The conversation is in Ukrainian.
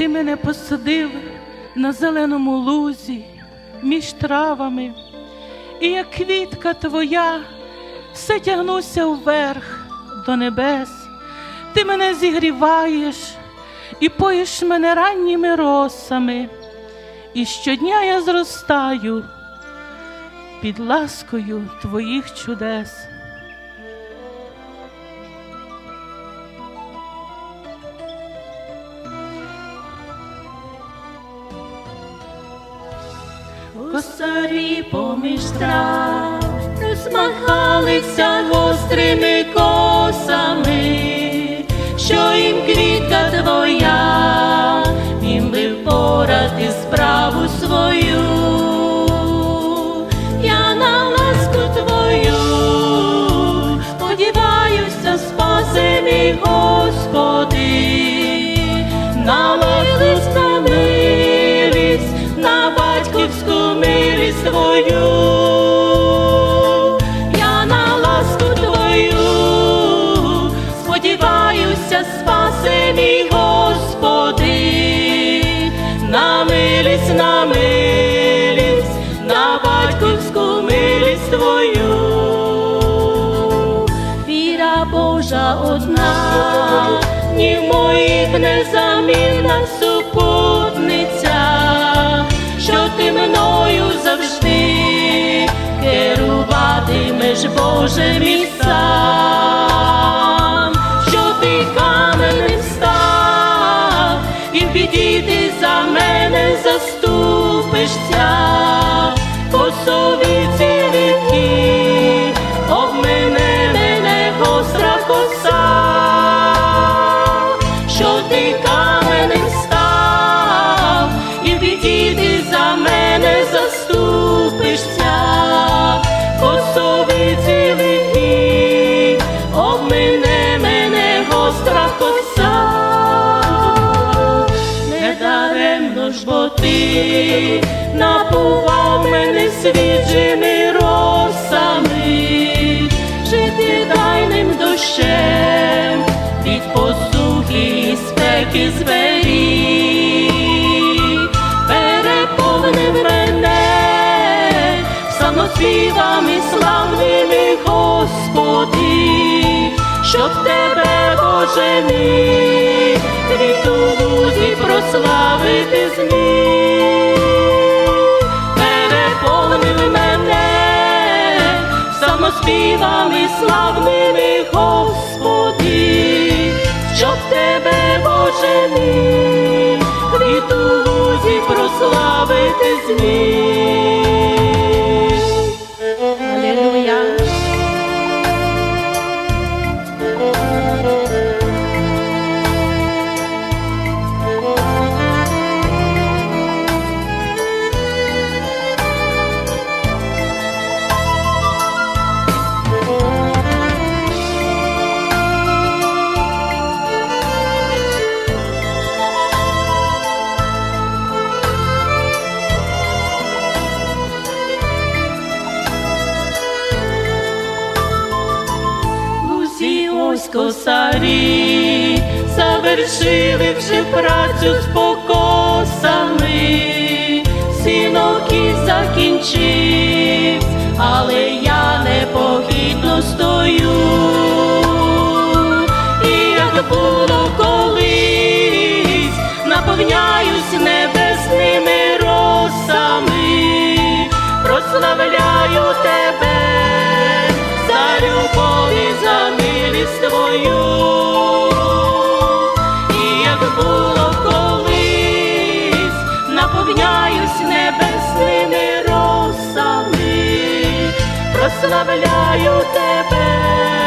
ти мене посадив на зеленому лузі між травами, і як квітка твоя, все тягнуся вверх до небес. Ти мене зігріваєш і поїш мене ранніми росами, і щодня я зростаю під ласкою твоїх чудес. Косарі поміж трав. Розмахалися гострими косами, що їм квітка твоя, спаси мій Господи, на милість, на милість, на батьківську милість твою. Віра Божа одна, ні в моїх незамінна супутниця, що ти мною завжди керуватимеш, Боже мій гостра що ти каменем став і підійти за мене заступишся, косовиці віки, об мене мене гостра коса. Недаремно ж бо ти напував мене свіжими зберіг, переповнив мене самоспівами славними, Господи, щоб тебе, Боже мій, від у прославити зміг. Прославити Ось косарі. Завершили вже працю з покосами, прославляю тебе